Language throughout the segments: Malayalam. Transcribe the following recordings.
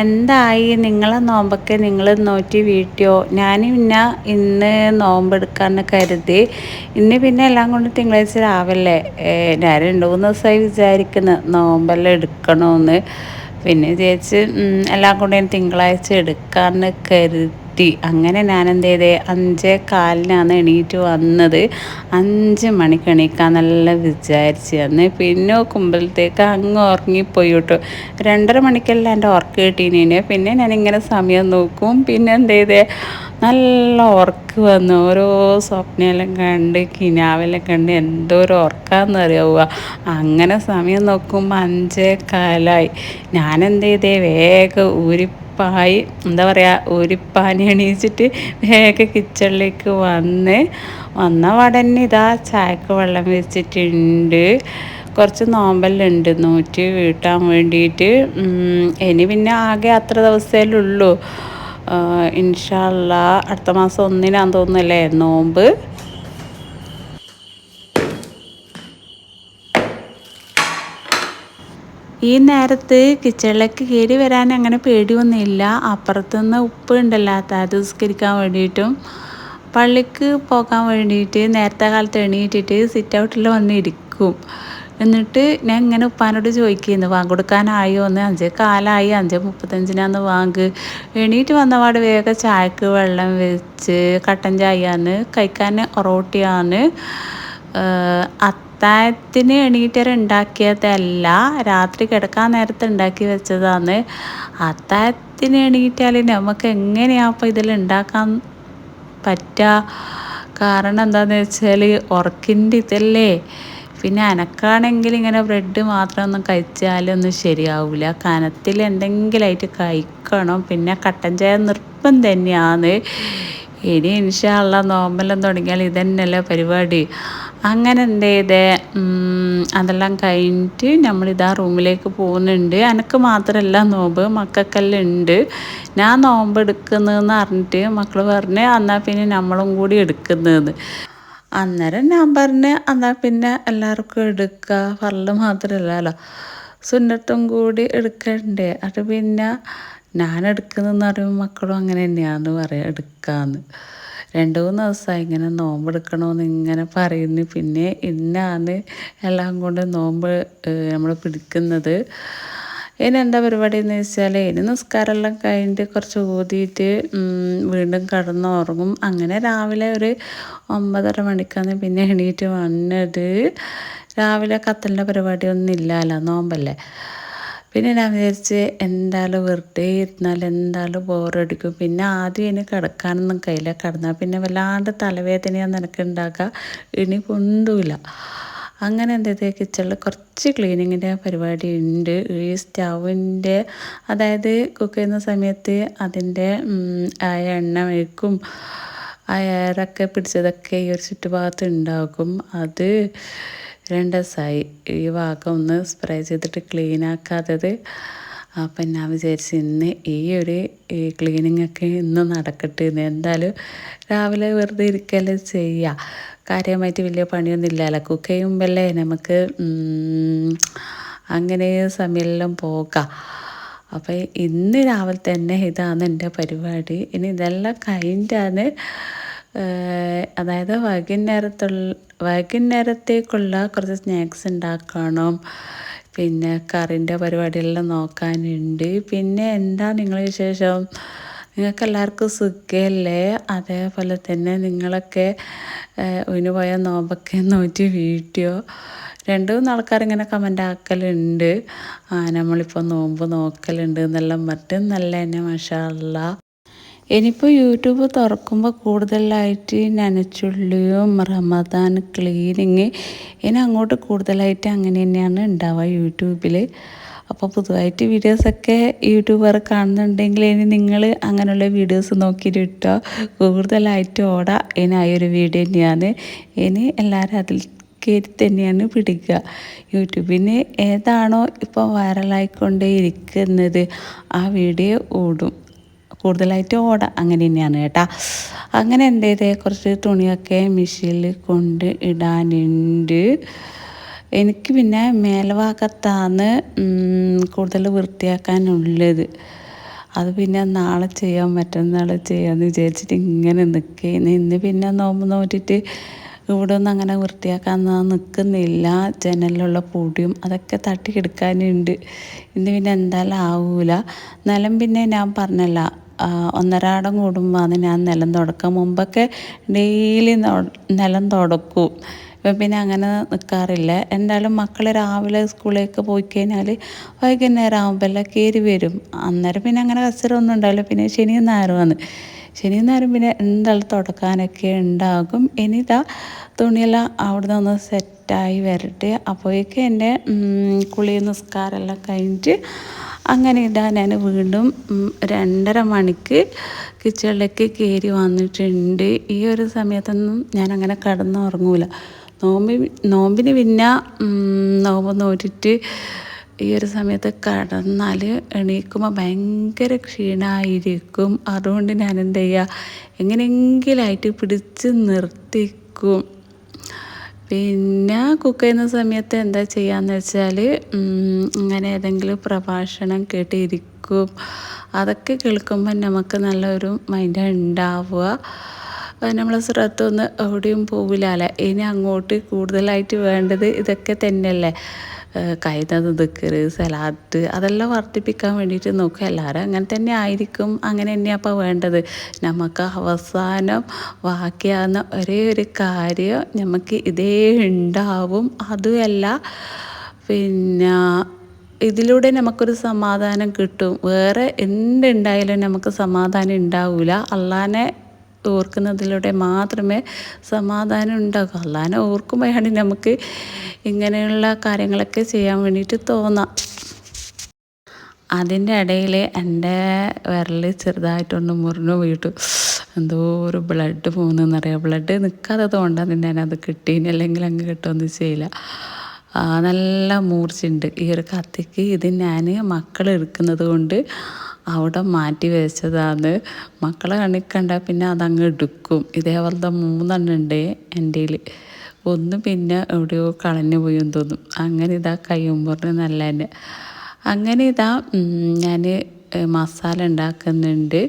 എന്തായി? നിങ്ങളെ നോമ്പൊക്കെ നിങ്ങൾ നോറ്റി വീട്ടിയോ? ഞാൻ പിന്നെ ഇന്ന് നോമ്പെടുക്കാമെന്ന് കരുതി. ഇന്ന് പിന്നെ എല്ലാം കൊണ്ട് തിങ്കളാഴ്ച രാവിലെ ഞാൻ രണ്ട് മൂന്ന് ദിവസമായി വിചാരിക്കുന്നു നോമ്പെല്ലാം എടുക്കണമെന്ന് പിന്നെ ചേച്ചി എല്ലാം കൊണ്ട് തിങ്കളാഴ്ച എടുക്കാമെന്ന് കരുതി. കിട്ടി അങ്ങനെ ഞാൻ എന്ത് ചെയ്തേ അഞ്ചേ കാലിനാണ് എണീറ്റ് വന്നത്. അഞ്ച് മണിക്ക് എണീക്കാൻ നല്ല വിചാരിച്ച് അന്ന് പിന്നെ നോക്കുമ്പോഴത്തേക്ക് അങ്ങ് ഉറങ്ങിപ്പോയി കേട്ടോ രണ്ടര മണിക്കല്ല എന്റെ ഉറക്കം കിട്ടീനെ പിന്നെ ഞാനിങ്ങനെ സമയം നോക്കും. പിന്നെ എന്ത് ചെയ്തേ നല്ല ഉറക്ക് വന്നു. ഓരോ സ്വപ്നമെല്ലാം കണ്ട് കിനാവെല്ലാം കണ്ട് എന്തോ ഒരു ഉറക്കാന്ന് അറിയാവുക അങ്ങനെ സമയം നോക്കുമ്പോൾ അഞ്ചേ കാലായി. ഞാനെന്ത് ചെയ്തേ വേഗം ഊരി പായി എന്താ പറയുക ഒരു പാനി അണിയിച്ചിട്ട് വേഗം കിച്ചണിലേക്ക് വന്ന് വന്ന വടന്നെ ഇതാ ചായക്ക് വെള്ളം വെച്ചിട്ടുണ്ട്. കുറച്ച് നോമ്പല്ലുണ്ട് നൂറ്റി വീട്ടാൻ വേണ്ടിയിട്ട്. ഇനി പിന്നെ ആകെ അത്ര ദിവസമല്ലേ ഉള്ളൂ. ഇൻഷാല്ല അടുത്ത മാസം ഒന്നിനാന്ന് തോന്നുന്നല്ലേ നോമ്പ്. ഈ നേരത്ത് കിച്ചണിലേക്ക് കയറി വരാൻ അങ്ങനെ പേടിയൊന്നുമില്ല. അപ്പുറത്തുനിന്ന് ഉപ്പ് ഉണ്ടല്ലോ താതുസ്കരിക്കാൻ വേണ്ടിയിട്ടും. പള്ളിക്ക് പോകാൻ വേണ്ടിയിട്ട് നേരത്തെ കാലത്ത് എണീറ്റിട്ട് സിറ്റ് ഔട്ടിൽ വന്നിരിക്കും. എന്നിട്ട് ഞാൻ ഇങ്ങനെ ഉപ്പാനോട് ചോദിക്കുന്നു വാങ്ങ് കൊടുക്കാനായോ? എന്ന്. അഞ്ച് കാലായി അഞ്ച് മുപ്പത്തഞ്ചിനാന്ന് വാങ്ങ്. എണീറ്റ് വന്നപാട് വേഗം ചായക്ക് വെള്ളം വെച്ച് കട്ടൻ ചായയാണ് കഴിക്കാൻ ഒറോട്ടിയാണ് അത്താഴത്തിന് എണീറ്റര ഉണ്ടാക്കിയതല്ല രാത്രി കിടക്കാൻ നേരത്തെ ഉണ്ടാക്കി വെച്ചതാണ്. അത്താഴത്തിന് എണീറ്റാൽ നമുക്ക് എങ്ങനെയാണ് അപ്പോൾ ഇതിൽ ഉണ്ടാക്കാൻ പറ്റുക കാരണം എന്താണെന്ന് വെച്ചാൽ ഉറക്കിന്റെ ഇതല്ലേ. പിന്നെ അനക്കാണെങ്കിൽ ഇങ്ങനെ ബ്രെഡ് മാത്രം ഒന്നും കഴിച്ചാലൊന്നും ശരിയാവില്ല കനത്തിൽ എന്തെങ്കിലുമായിട്ട് കഴിക്കണം. പിന്നെ കട്ടൻ ചായ നിർബന്ധം തന്നെയാണ്. ഇനി ഇൻഷാള്ള നോമ്പെല്ലാം തുടങ്ങിയാൽ ഇതന്നെയല്ലേ പരിപാടി. അങ്ങനെ എന്ത് ചെയ്തേ അതെല്ലാം കഴിഞ്ഞിട്ട് നമ്മളിതാ റൂമിലേക്ക് പോകുന്നുണ്ട്. എനിക്ക് മാത്രമല്ല നോമ്പ് മക്കൾക്കെല്ലാം ഉണ്ട് ഞാൻ നോമ്പ് എടുക്കുന്നതെന്ന് പറഞ്ഞിട്ട് മക്കൾ പറഞ്ഞ് എന്നാൽ പിന്നെ നമ്മളും കൂടി എടുക്കുന്നത്. അന്നേരം ഞാൻ പറഞ്ഞ് എന്നാൽ പിന്നെ എല്ലാവർക്കും എടുക്കുക ഫറൽ മാത്രമല്ലല്ലോ സുന്നത്തും കൂടി എടുക്കണ്ടേ. അത് പിന്നെ ഞാൻ എടുക്കുന്നതെന്ന് പറയുമ്പോൾ മക്കളും അങ്ങനെ തന്നെയാണെന്ന് പറയാം എടുക്കാന്ന്. രണ്ട് മൂന്ന് ദിവസമായി ഇങ്ങനെ നോമ്പ് എടുക്കണമെന്ന് ഇങ്ങനെ പറയുന്നു. പിന്നെ ഇന്നാണ് എല്ലാം കൊണ്ട് നോമ്പ് നമ്മൾ പിടിക്കുന്നത്. ഇനി എന്താ പരിപാടി എന്ന് വെച്ചാൽ ഇനി നിസ്കാരമെല്ലാം കഴിഞ്ഞിട്ട് കുറച്ച് ഊതിയിട്ട് വീണ്ടും കിടന്നുറങ്ങും. അങ്ങനെ രാവിലെ ഒരു ഒമ്പതര മണിക്കാണ് പിന്നെ എണീറ്റ് വന്നത്. രാവിലെ കത്തലിന്റെ പരിപാടിയൊന്നും ഇല്ലല്ലോ നോമ്പല്ലേ? പിന്നെ ഞാൻ വിചാരിച്ച് എന്തായാലും വെറുതെ ഇരുന്നാൽ എന്തായാലും ബോറടിക്കും. പിന്നെ ആദ്യം ഇനി കിടക്കാനൊന്നും കയ്യില്ല കിടന്നാൽ പിന്നെ വല്ലാണ്ട് തലവേദനയാണ് നിനക്ക് ഉണ്ടാക്കുക ഇനി കൊണ്ടുമില്ല അങ്ങനെ എന്താ കിച്ചണിൽ കുറച്ച് ക്ലീനിങ്ങിന്റെ പരിപാടി ഉണ്ട്. ഈ സ്റ്റൗവിന്റെ അതായത് കുക്ക് ചെയ്യുന്ന സമയത്ത് അതിന്റെ എണ്ണ വയ്ക്കും ആ എയറൊക്കെ പിടിച്ചതൊക്കെ ഈ ഒരു ചുറ്റുഭാഗത്ത് ഉണ്ടാകും അത് രണ്ട് ദിവസമായി ഈ ഭാഗം ഒന്ന് സ്പ്രേ ചെയ്തിട്ട് ക്ലീൻ ആക്കാത്തത്. അപ്പം ഞാൻ വിചാരിച്ചു ഇന്ന് ഈ ഒരു ക്ലീനിങ് ഒക്കെ ഇന്ന് നടക്കട്ടെ. എന്ന് എന്തായാലും രാവിലെ വെറുതെ ഇരിക്കല്ലേ ചെയ്യുക കാര്യമായിട്ട് വലിയ പണിയൊന്നും ഇല്ലല്ലോ കുക്ക് ചെയ്യുമ്പോഴല്ലേ നമുക്ക് അങ്ങനെ സമയമെല്ലാം പോകാം. അപ്പോൾ ഇന്ന് രാവിലെ തന്നെ ഇതാണ് എന്റെ പരിപാടി. ഇനി ഇതെല്ലാം കഴിഞ്ഞിട്ടാണ് അതായത് വൈകുന്നേരത്തുള്ള വൈകുന്നേരത്തേക്കുള്ള കുറച്ച് സ്നാക്സ് ഉണ്ടാക്കണം. പിന്നെ കറിന്റെ പരിപാടിയെല്ലാം നോക്കാനുണ്ട്. പിന്നെ എന്താ നിങ്ങളെ വിശേഷം? നിങ്ങൾക്ക് എല്ലാവർക്കും സുഖമല്ലേ അതേപോലെ തന്നെ നിങ്ങളൊക്കെ ഒഴിന് പോയ നോമ്പൊക്കെ നോറ്റി വീട്ടിയോ? രണ്ടു മൂന്ന് ആൾക്കാർ ഇങ്ങനെ കമന്റ് ആക്കലുണ്ട് നമ്മളിപ്പോൾ നോമ്പ് നോക്കലുണ്ട് എന്നെല്ലാം മറ്റും നല്ല തന്നെ മഷാല്ല ഇനിയിപ്പോൾ യൂട്യൂബ് തുറക്കുമ്പോൾ കൂടുതലായിട്ട് നനച്ചുള്ളിയും റമദാൻ ക്ലീനിങ് ഇനി അങ്ങോട്ട് കൂടുതലായിട്ട് അങ്ങനെ തന്നെയാണ് ഉണ്ടാവുക യൂട്യൂബിൽ അപ്പോൾ പുതുതായിട്ട് വീഡിയോസൊക്കെ യൂട്യൂബർ കാണുന്നുണ്ടെങ്കിൽ ഇനി നിങ്ങൾ അങ്ങനെയുള്ള വീഡിയോസ് നോക്കിയിട്ട് കൂടുതലായിട്ട് ഓടാ ഇനി വീഡിയോ തന്നെയാണ്. ഇനി എല്ലാവരും അതിൽ കയറി തന്നെയാണ് പിടിക്കുക. യൂട്യൂബിന് ഏതാണോ ഇപ്പോൾ വൈറലായിക്കൊണ്ടേ ഇരിക്കുന്നത് ആ വീഡിയോ ഓടും. കൂടുതലായിട്ട് ഓട. അങ്ങനെ തന്നെയാണ് കേട്ടോ. അങ്ങനെ ചെയ്തേ കുറച്ച് തുണിയൊക്കെ മെഷീനിൽ കൊണ്ട് ഇടാനുണ്ട്. എനിക്ക് പിന്നെ മേൽഭാഗത്താണ് കൂടുതൽ വൃത്തിയാക്കാനുള്ളത്. അത് പിന്നെ നാളെ ചെയ്യാൻ മറ്റന്നാൾ ചെയ്യാമെന്ന് വിചാരിച്ചിട്ട് ഇങ്ങനെ നിൽക്കുകയാണ് ഇന്ന് പിന്നെ നോമ്പ് നോറ്റിട്ട് ഇവിടെ ഒന്നും അങ്ങനെ വൃത്തിയാക്കാൻ നിൽക്കുന്നില്ല ജനലിലുള്ള പൊടിയും അതൊക്കെ തട്ടിയെടുക്കാനുണ്ട് ഇന്ന് പിന്നെ എന്തായാലും ആവൂല. നിലം പിന്നെ ഞാൻ പറഞ്ഞല്ല ഒന്നരാടം കൂടുമ്പോൾ ഞാൻ നിലം തുടക്കാം. മുമ്പൊക്കെ ഡെയിലി നിലം തുടക്കും. ഇപ്പം പിന്നെ അങ്ങനെ നിൽക്കാറില്ല എന്തായാലും മക്കൾ രാവിലെ സ്കൂളിലേക്ക് പോയി കഴിഞ്ഞാൽ വൈകുന്നേരം ആകുമ്പോൾ കയറി വരും. അന്നേരം പിന്നെ അങ്ങനെ കച്ചറൊന്നും ഉണ്ടാവില്ല. പിന്നെ ശനിയും ഞായറുമാണ് ശനിയും ഞായറും പിന്നെ എന്തായാലും തുടക്കാനൊക്കെ ഉണ്ടാകും. ഇനിതാ തുണിയെല്ലാം അവിടെ നിന്ന് സെറ്റായി വരട്ടെ. അപ്പോഴേക്കും എന്റെ കുളി നിസ്കാരമെല്ലാം കഴിഞ്ഞിട്ട് അങ്ങനെ ഇതാ ഞാൻ വീണ്ടും രണ്ടര മണിക്ക് കിച്ചണിലേക്ക് കയറി വന്നിട്ടുണ്ട്. ഈ ഒരു സമയത്തൊന്നും ഞാൻ അങ്ങനെ കിടന്നുറങ്ങൂല. നോമ്പി നോമ്പിന് പിന്നെ നോമ്പ് നോറ്റിട്ട് ഈ ഒരു സമയത്ത് കടന്നാൽ എണീക്കുമ്പോൾ ഭയങ്കര ക്ഷീണമായിരിക്കും അതുകൊണ്ട് ഞാൻ എന്ത് ചെയ്യുക എങ്ങനെയെങ്കിലായിട്ട് പിടിച്ച് നിർത്തിക്കും. പിന്നെ കുക്ക് ചെയ്യുന്ന സമയത്ത് എന്താ ചെയ്യാന്ന് വെച്ചാൽ ഇങ്ങനെ ഏതെങ്കിലും പ്രഭാഷണം കേട്ടിരിക്കും. അതൊക്കെ കേൾക്കുമ്പോൾ നമുക്ക് നല്ലൊരു മൈൻഡ് ഉണ്ടാവുക. നമ്മൾ ശ്രദ്ധ ഒന്ന് എവിടെയും പോവില്ല ഇനി അങ്ങോട്ട് കൂടുതലായിട്ട് വേണ്ടത് ഇതൊക്കെ തന്നെയല്ലേ? കൈതത് ദിക്കറ് സലാത്ത് അതെല്ലാം വർദ്ധിപ്പിക്കാൻ വേണ്ടിയിട്ട് നോക്കുക. എല്ലാവരും അങ്ങനെ തന്നെ ആയിരിക്കും. അങ്ങനെ തന്നെയാണ് അപ്പോൾ വേണ്ടത്. നമുക്ക് അവസാനം ബാക്കിയാകുന്ന ഒരേ ഒരു കാര്യം നമുക്ക് ഇതേ ഉണ്ടാവും. അതുമല്ല പിന്നെ ഇതിലൂടെ നമുക്കൊരു സമാധാനം കിട്ടും. വേറെ എന്തുണ്ടായാലും നമുക്ക് സമാധാനം ഉണ്ടാവില്ല അള്ളാനെ ഓർക്കുന്നതിലൂടെ മാത്രമേ സമാധാനം ഉണ്ടാകൂ. അല്ലാതെ ഓർക്കുമ്പോഴാണ് നമുക്ക് ഇങ്ങനെയുള്ള കാര്യങ്ങളൊക്കെ ചെയ്യാൻ വേണ്ടിയിട്ട് തോന്നാം. അതിന്റെ ഇടയിൽ എന്റെ വിരൽ ചെറുതായിട്ടൊന്ന് മുറിഞ്ഞു വീട്ടു എന്തോ ഒരു ബ്ലഡ് പോകുന്നതെന്നറിയാം? ബ്ലഡ് നിൽക്കാത്തത് കൊണ്ടാണ് അത് കിട്ടിയിന് അല്ലെങ്കിൽ അങ്ങ് കിട്ടുമെന്ന് ചെയ്യില്ല. നല്ല മൂർച്ചയുണ്ട്. ഈ ഒരു കത്തിക്ക് ഇത് ഞാൻ മക്കൾ എടുക്കുന്നത് കൊണ്ട് അവിടെ മാറ്റി വെച്ചതാണ്. മക്കളെ കണിക്കണ്ട പിന്നെ അതങ്ങ് എടുക്കും. ഇതേപോലത്തെ മൂന്നെണ്ണം ഉണ്ട് എന്റെ ഒന്ന് പിന്നെ എവിടെയോ കളഞ്ഞു പോയി എന്ന് തോന്നും. അങ്ങനെ ഇതാ കയ്യുമ്പോറിന് നല്ല തന്നെ അങ്ങനെ ഇതാ ഞാൻ മസാല ഉണ്ടാക്കുന്നുണ്ട്.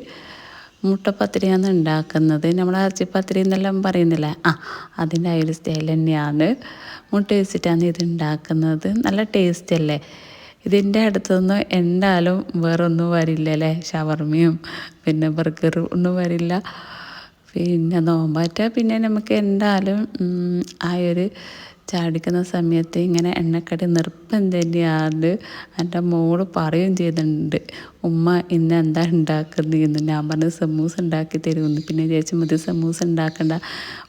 മുട്ടപ്പത്തിരിയാണ് ഉണ്ടാക്കുന്നത്. നമ്മൾ ഇറച്ചിപ്പത്തിരി എന്നെല്ലാം പറയുന്നില്ല? ആ അതിന്റെ ആ ഒരു സ്റ്റൈൽ തന്നെയാണ്. മുട്ട വെച്ചിട്ടാണ് ഇത് ഉണ്ടാക്കുന്നത്. നല്ല ടേസ്റ്റ് അല്ലേ? ഇതിന്റെ അടുത്തൊന്നും എന്തായാലും വേറൊന്നും വരില്ല അല്ലേ? ഷവർമയും പിന്നെ ബർഗർ ഒന്നും വരില്ല. പിന്നെ നോമ്പാറ്റ പിന്നെ നമുക്ക് എന്തായാലും ആ ഒരു ചാടിക്കുന്ന സമയത്ത് ഇങ്ങനെ എണ്ണക്കടി നിർബന്ധം തന്നെയാണ് എന്റെ മോൾ പറയുകയും ചെയ്തിട്ടുണ്ട് ഉമ്മ ഇന്ന് എന്താ ഉണ്ടാക്കുന്നതെന്ന് ഞാൻ പറഞ്ഞ് സമൂസ ഉണ്ടാക്കി തരുമെന്ന്. പിന്നെ ചേച്ചി മതി സമൂസ ഉണ്ടാക്കണ്ട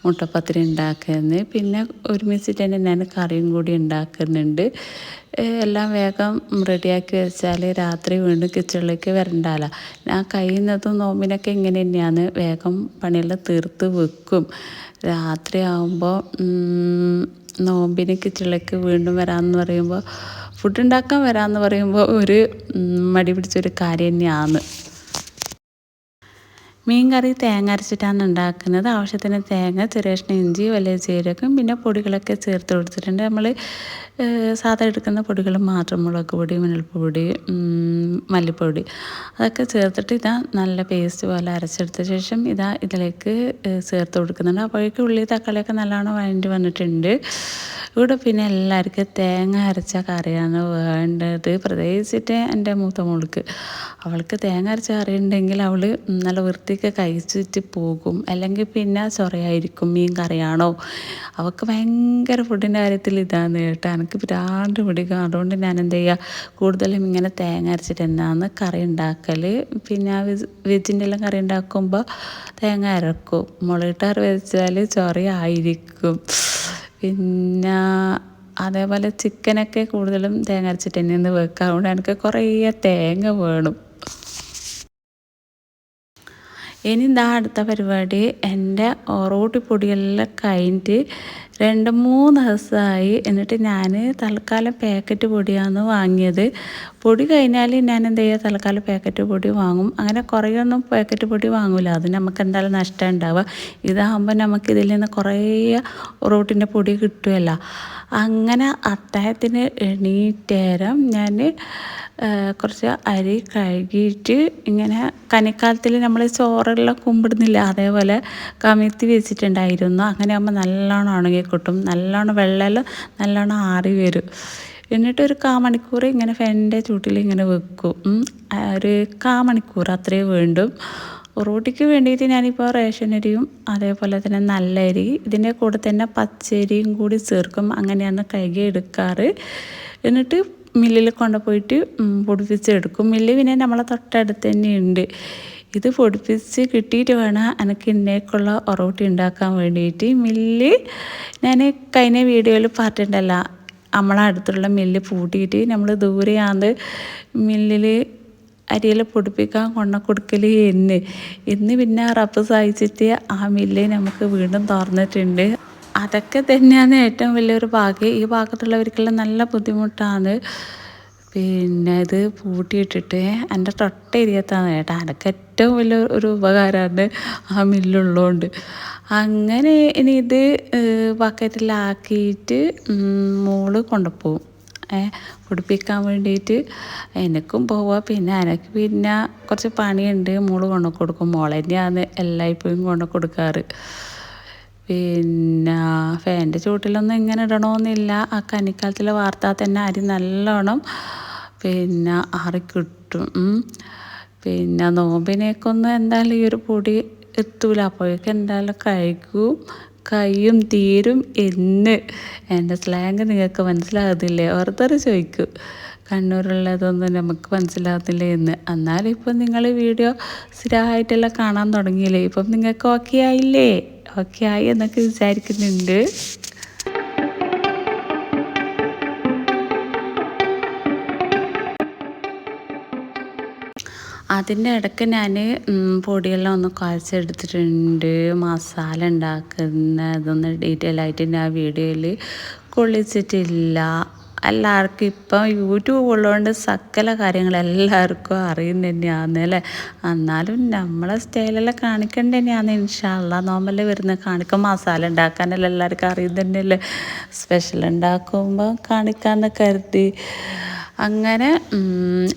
മുട്ടപ്പത്തിരി ഉണ്ടാക്കുന്നത് പിന്നെ ഒരുമിച്ചിട്ട് തന്നെ ഞാൻ കറിയും കൂടി ഉണ്ടാക്കുന്നുണ്ട്. എല്ലാം വേഗം റെഡിയാക്കി വെച്ചാൽ രാത്രി വീണ്ടും കിച്ചണിലേക്ക് വരണ്ടല്ല ഞാൻ കഴിയുന്നതും നോമ്പിനൊക്കെ ഇങ്ങനെ തന്നെയാണ് വേഗം പണിയെല്ലാം തീർത്ത് വെക്കും. രാത്രി ആകുമ്പോൾ നോമ്പിന് കിച്ചണിലേക്ക് വീണ്ടും വരാമെന്ന് പറയുമ്പോൾ ഫുഡ് ഉണ്ടാക്കാൻ വരാമെന്ന് പറയുമ്പോൾ ഒരു മടി പിടിച്ചൊരു കാര്യം തന്നെയാണ്. മീൻ കറി തേങ്ങ അരച്ചിട്ടാണ് ഉണ്ടാക്കുന്നത്. ആവശ്യത്തിന് തേങ്ങ ചെറിയ കഷ്ണം ഇഞ്ചി വലിയ ജീരകം പിന്നെ പൊടികളൊക്കെ ചേർത്ത് കൊടുത്തിട്ടുണ്ട്. നമ്മൾ സാധാ എടുക്കുന്ന പൊടികൾ മാത്രം മുളക് പൊടി മഞ്ഞൾപ്പൊടി മല്ലിപ്പൊടി അതൊക്കെ ചേർത്തിട്ട് ഇതാ നല്ല പേസ്റ്റ് പോലെ അരച്ചെടുത്ത ശേഷം ഇതാ ഇതിലേക്ക് ചേർത്ത് കൊടുക്കുന്നുണ്ട്. അപ്പോഴേക്കും ഉള്ളി തക്കാളിയൊക്കെ നല്ലോണം വഴണ്ടി വന്നിട്ടുണ്ട്. ഇവിടെ പിന്നെ എല്ലാവർക്കും തേങ്ങ അരച്ച കറിയാണ് വേണ്ടത്. പ്രത്യേകിച്ചിട്ട് എന്റെ മൂത്ത മോൾക്ക്. അവൾക്ക് തേങ്ങ അരച്ച കറി ഉണ്ടെങ്കിൽ അവൾ നല്ല വൃത്തിക്ക് കഴിച്ചിട്ട് പോകും. അല്ലെങ്കിൽ പിന്നെ ചൊറയായിരിക്കും മീൻ കറിയാണോ അവൾക്ക് ഭയങ്കര ഫുഡിന്റെ കാര്യത്തിൽ ഇതാണ് കേട്ടോ. എനിക്ക് ഭ്രാന്ത് പിടിക്കും. അതുകൊണ്ട് ഞാൻ എന്ത് ചെയ്യുക കൂടുതലും ഇങ്ങനെ തേങ്ങ അരച്ചിട്ട് തന്നെയാണ് കറി ഉണ്ടാക്കൽ പിന്നെ വെജിന്റെ എല്ലാം കറി ഉണ്ടാക്കുമ്പോൾ തേങ്ങ അരക്കും. മുളകിട്ടാർ വെച്ചാൽ ചൊറയായിരിക്കും. പിന്നെ അതേപോലെ ചിക്കനൊക്കെ കൂടുതലും തേങ്ങ അരച്ചിട്ട് തന്നെയാണ് വെക്കുക അതുകൊണ്ട് എനിക്ക് കുറേ തേങ്ങ വേണം. ഇനി ഇതാ അടുത്ത പരിപാടി. എന്റെ റോട്ടി പൊടിയെല്ലാം കഴിഞ്ഞിട്ട് രണ്ട് മൂന്ന് ദിവസമായി എന്നിട്ട് ഞാൻ തൽക്കാലം പാക്കറ്റ് പൊടിയാണ് വാങ്ങിയത്. പൊടി കഴിഞ്ഞാൽ ഞാൻ എന്ത് ചെയ്യുക? തൽക്കാലം പാക്കറ്റ് പൊടി വാങ്ങും. അങ്ങനെ കുറേയൊന്നും പാക്കറ്റ് പൊടി വാങ്ങില്ല അത് നമുക്ക് എന്തായാലും നഷ്ടം ഉണ്ടാവുക. ഇതാകുമ്പോൾ നമുക്ക് ഇതിൽ നിന്ന് കുറേ റോട്ടിന്റെ പൊടി കിട്ടുമല്ലോ അങ്ങനെ അത്താഴത്തിന് എണീറ്റേരം ഞാൻ കുറച്ച് അരി കഴുകിയിട്ട് ഇങ്ങനെ കനിക്കാലത്തിൽ നമ്മൾ ചോറെല്ലാം കുമ്പിടുന്നില്ല അതേപോലെ കമിഴ്ത്തി വെച്ചിട്ടുണ്ടായിരുന്നു. അങ്ങനെ ആകുമ്പോൾ നല്ലോണം ഉണങ്ങി കിട്ടും നല്ലോണം വെള്ളമെല്ലാം നല്ലോണം ആറി വരും. എന്നിട്ട് ഒരു കാ മണിക്കൂർ ഇങ്ങനെ ഫാനിന്റെ ചൂട്ടിൽ ഇങ്ങനെ വെക്കും. ഒരു കാ മണിക്കൂർ അത്രയും വേണ്ടും. റോട്ടിക്ക് വേണ്ടിയിട്ട് ഞാനിപ്പോൾ റേഷൻ അരിയും അതേപോലെ തന്നെ നല്ല അരി ഇതിന്റെ കൂടെ തന്നെ പച്ചരിയും കൂടി ചേർക്കും. അങ്ങനെയാണ് കഴുകി എടുക്കാറ്. എന്നിട്ട് മില്ലിൽ കൊണ്ടുപോയിട്ട് പൊടിപ്പിച്ചെടുക്കും. മില്ല് പിന്നെ നമ്മളെ തൊട്ടടുത്ത് തന്നെ ഉണ്ട് ഇത് പൊടിപ്പിച്ച് കിട്ടിയിട്ട് വേണം എനിക്ക് ഇന്നേക്കുള്ള ഒറോട്ടി ഉണ്ടാക്കാൻ വേണ്ടിയിട്ട്. മില്ല് ഞാൻ കഴിഞ്ഞ വീഡിയോയിൽ പറഞ്ഞിട്ടുണ്ടല്ല നമ്മളെ അടുത്തുള്ള മില്ല് പൂട്ടിയിട്ട് നമ്മൾ ദൂരെയാന്ന് മില്ലിൽ അരിയിൽ പൊടിപ്പിക്കാൻ കൊണ്ട കൊടുക്കൽ എന്ന്. ഇന്ന് പിന്നെ റബ്ബ് സഹിച്ചിട്ട് ആ മില്ല് നമുക്ക് വീണ്ടും തുറന്നിട്ടുണ്ട്. അതൊക്കെ തന്നെയാണ് ഏറ്റവും വലിയൊരു ഭാഗ്യം. ഈ ഭാഗത്തുള്ളവർക്കെല്ലാം നല്ല ബുദ്ധിമുട്ടാണ്. പിന്നെ ഇത് പൂട്ടിയിട്ടിട്ട് എന്റെ തൊട്ട ഏരിയത്താണ് കേട്ടോ. അതൊക്കെ ഏറ്റവും വലിയ ഒരു ഉപകാരമാണ് ആ മില്ലുള്ളതുകൊണ്ട് അങ്ങനെ ഇനി ഇത് ബക്കറ്റിലാക്കിയിട്ട് മോൾ കൊണ്ടുപോകും. പൊടിപ്പിക്കാൻ വേണ്ടിയിട്ട് എനിക്കും പോവുക പിന്നെ എനിക്ക് പിന്നെ കുറച്ച് പണിയുണ്ട്. മോൾ കൊണ്ടു കൊടുക്കും. മോളെ തന്നെയാണ് എല്ലായ്പ്പോഴും കൊണ്ടു കൊടുക്കാറ്. പിന്നെ ഫാന്റെ ചൂട്ടിലൊന്നും ഇങ്ങനെ ഇടണമെന്നില്ല ആ കനിക്കാലത്തിലെ വാർത്ത തന്നെ അരി നല്ലോണം പിന്നെ ആറിക്കിട്ടും പിന്നെ നോമ്പിനേക്കൊന്നും എന്തായാലും ഈ ഒരു പൊടി എത്തൂല. അപ്പോഴേക്കും എന്തായാലും കഴിക്കും. കയ്യും തീരും എന്ന്. എന്റെ സ്ലാങ് നിങ്ങൾക്ക് മനസ്സിലാകുന്നില്ലേ ഓരോരുത്തർ ചോദിക്കൂ. കണ്ണൂരുള്ളതൊന്നും നമുക്ക് മനസ്സിലാകത്തില്ല എന്ന്. എന്നാലും ഇപ്പം നിങ്ങൾ വീഡിയോ സ്ഥിരമായിട്ടെല്ലാം കാണാൻ തുടങ്ങിയില്ലേ? ഇപ്പം നിങ്ങൾക്ക് ഓക്കെ ആയില്ലേ? ഓക്കെ ആയി എന്നൊക്കെ വിചാരിക്കുന്നുണ്ട്. അതിന്റെ ഇടയ്ക്ക് ഞാൻ പൊടിയെല്ലാം ഒന്ന് കുഴച്ചെടുത്തിട്ടുണ്ട് മസാല ഉണ്ടാക്കുന്നതൊന്ന് ഡീറ്റെയിൽ ആയിട്ട് ഞാൻ വീഡിയോയിൽ കൊള്ളിച്ചിട്ടില്ല. എല്ലാവർക്കും ഇപ്പം യൂട്യൂബ് ഉള്ളതുകൊണ്ട് സകല കാര്യങ്ങൾ എല്ലാവർക്കും അറിയുന്ന തന്നെയാണ് അല്ലേ? എന്നാലും നമ്മളെ സ്റ്റൈലെല്ലാം കാണിക്കേണ്ട തന്നെയാണ് ഇൻഷാല്ല നോമൽ വരുന്ന കാണിക്കും മസാല ഉണ്ടാക്കാനെല്ലാം എല്ലാവർക്കും അറിയുന്ന തന്നെയല്ലേ? സ്പെഷ്യൽ ഉണ്ടാക്കുമ്പോൾ കാണിക്കാമെന്ന് കരുതി. അങ്ങനെ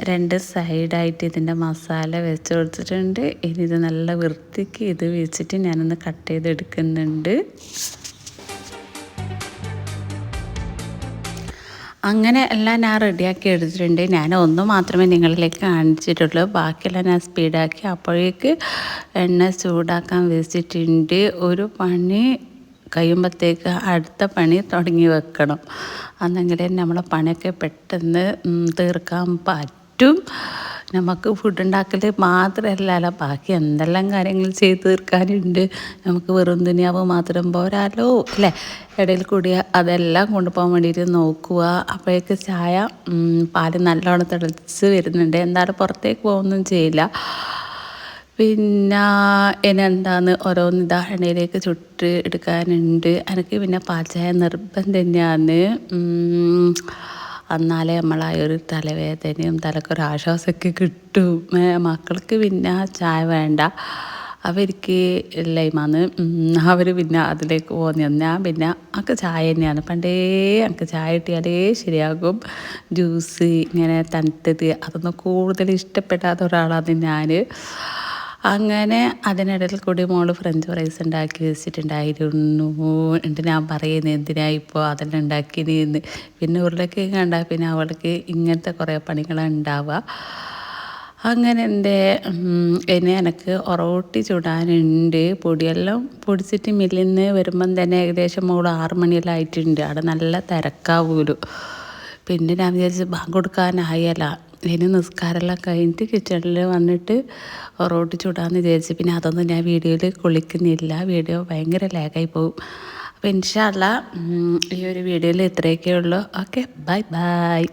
രണ്ട് സൈഡായിട്ട് ഇതിന്റെ മസാല വെച്ച് കൊടുത്തിട്ടുണ്ട്. ഇനി ഇത് നല്ല വൃത്തിക്ക് ഇത് വെച്ചിട്ട് ഞാനൊന്ന് കട്ട് ചെയ്തെടുക്കുന്നുണ്ട്. അങ്ങനെ എല്ലാം ഞാൻ റെഡിയാക്കി എടുത്തിട്ടുണ്ട്. ഞാൻ ഒന്ന് മാത്രമേ നിങ്ങളിലേക്ക് കാണിച്ചിട്ടുള്ളൂ. ബാക്കിയെല്ലാം ഞാൻ സ്പീഡാക്കി അപ്പോഴേക്ക് എണ്ണ ചൂടാക്കാൻ വെച്ചിട്ടുണ്ട്. ഒരു പണി കഴിയുമ്പോഴത്തേക്ക് അടുത്ത പണി തുടങ്ങി വെക്കണം. അന്നെങ്കിലേ നമ്മളെ പണിയൊക്കെ പെട്ടെന്ന് തീർക്കാൻ പറ്റും. നമുക്ക് ഫുഡ് ഉണ്ടാക്കൽ മാത്രമല്ല ബാക്കി എന്തെല്ലാം കാര്യങ്ങൾ ചെയ്ത് തീർക്കാനുണ്ട്. നമുക്ക് വെറും തുനിയാവ് മാത്രം പോരാലോ അല്ലേ? ഇടയിൽ കൂടി അതെല്ലാം കൊണ്ടുപോകാൻ വേണ്ടിയിട്ട് നോക്കുക. അപ്പോഴേക്ക് ചായ പാൽ നല്ലോണം തിളച്ച് വരുന്നുണ്ട്. എന്തായാലും പുറത്തേക്ക് പോകുന്നൊന്നും ചെയ്യില്ല. പിന്നെ ഇനെന്താന്ന് ഓരോന്ന് ഉദാഹരണയിലേക്ക് ചുട്ട് എടുക്കാനുണ്ട്. എനിക്ക് പിന്നെ പാചായ നിർബന്ധം തന്നെയാണ്. എന്നാലേ നമ്മളായ ഒരു തലവേദനയും തലക്കൊരു ആശ്വാസമൊക്കെ കിട്ടും. മക്കൾക്ക് പിന്നെ ചായ വേണ്ട. അവർക്ക് ലൈമാണ് അവർ പിന്നെ അതിലേക്ക് പോകുന്ന ഞാൻ പിന്നെ എനിക്ക് ചായ തന്നെയാണ്. പണ്ടേ എനിക്ക് ചായ കിട്ടിയാലേ ശരിയാകും. ജ്യൂസ് ഇങ്ങനെ തണുത്തത് അതൊന്നും കൂടുതൽ ഇഷ്ടപ്പെടാത്ത ഒരാളാണ് ഞാൻ അങ്ങനെ അതിനിടയിൽ കൂടി മോൾ ഫ്രഞ്ച് ഫ്രൈസ് ഉണ്ടാക്കി വെച്ചിട്ടുണ്ടായിരുന്നു. എന്നിട്ട് ഞാൻ പറയുന്നത് എന്തിനാ ഇപ്പോൾ അതെല്ലാം ഉണ്ടാക്കിയെന്ന് പിന്നെ ഉരുളക്കിഴങ്ങ് കണ്ടാൽ പിന്നെ അവൾക്ക് ഇങ്ങനത്തെ കുറേ പണികളുണ്ടാവുക അങ്ങനെ എന്റെ എന്നെ എനിക്ക് ഒറോട്ടി ചുടാനുണ്ട്. പൊടിയെല്ലാം പൊടിച്ചിട്ട് മില്ലിൽ നിന്ന് വരുമ്പം തന്നെ ഏകദേശം മോൾ ആറ് മണിയെല്ലാം ആയിട്ടുണ്ട്. അവിടെ നല്ല തിരക്കാവൂലു. പിന്നെ ഞാൻ വിചാരിച്ച് ബാങ്ക് കൊടുക്കാനായല്ല. ഇനി നിസ്കാരമെല്ലാം കഴിഞ്ഞിട്ട് കിച്ചണിൽ വന്നിട്ട് റോട്ടി ചൂടാന്ന് വിചാരിച്ച്. പിന്നെ അതൊന്നും ഞാൻ വീഡിയോയിൽ കുളിക്കുന്നില്ല. വീഡിയോ ഭയങ്കര ലാഗായി പോകും അപ്പോൾ ഇൻഷാല്ല ഈ ഒരു വീഡിയോയിൽ ഇത്രയൊക്കെ ഉള്ളൂ ഓക്കെ ബൈ ബൈ.